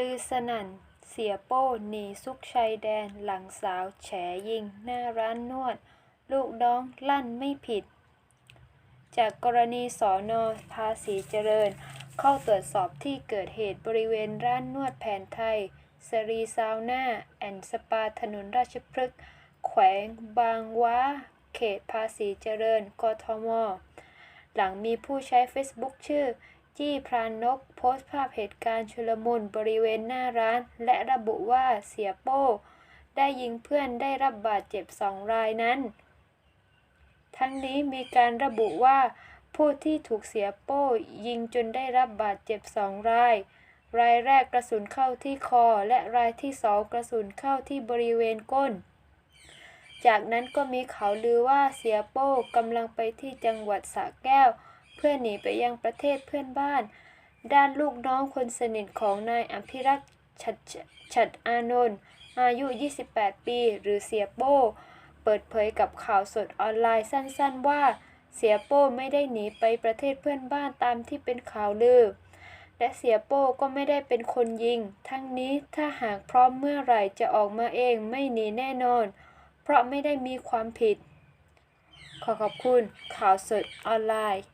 ลือสนั่น เสียโป้หนีซุกชายแดนหลังสาวแฉยิงหน้าร้านนวด ลูกน้องลั่นไม่ผิด จากกรณีสอนอภาษีเจริญ เข้าตรวจสอบที่เกิดเหตุบริเวณร้านนวดแผนไทยสรีซาวน่าแอนสปาถนนราชพฤกษ์แขวงบางว้า เขตภาษีเจริญ กทม หลังมีผู้ใช้ Facebook ชื่อ จี้พรานนกโพสต์ภาพเหตุการณ์ชุลมุนบริเวณหน้าร้าน และระบุว่าเสียโป้ ได้ยิงเพื่อนได้รับบาดเจ็บสองรายนั้น ทั้งนี้มีการระบุว่า ผู้ที่ถูกเสียโป้ยิงจนได้รับบาดเจ็บสองราย รายแรกกระสุนเข้าที่คอ และรายที่สองกระสุนเข้าที่บริเวณก้น จากนั้นก็มีข่าวลือว่าเสียโป้กำลังไปที่จังหวัดสระแก้วเพื่อหนีไปยังประเทศเพื่อนบ้าน ด้านลูกน้องคนสนิทของนายอภิรักษ์ฉัดฉัดอานนท์อายุ 28 ปี หรือเสียโป้ เปิดเผยกับข่าวสดออนไลน์สั้นๆว่า เสียโป้ไม่ได้หนีไปประเทศเพื่อนบ้านตามที่เป็นข่าวลือ และเสียโป้ก็ไม่ได้เป็นคนยิง ทั้งนี้ถ้าหากพร้อมเมื่อไหร่จะออกมาเองไม่หนีแน่นอน เพราะไม่ได้มีความผิด ขอขอบคุณข่าวสดออนไลน์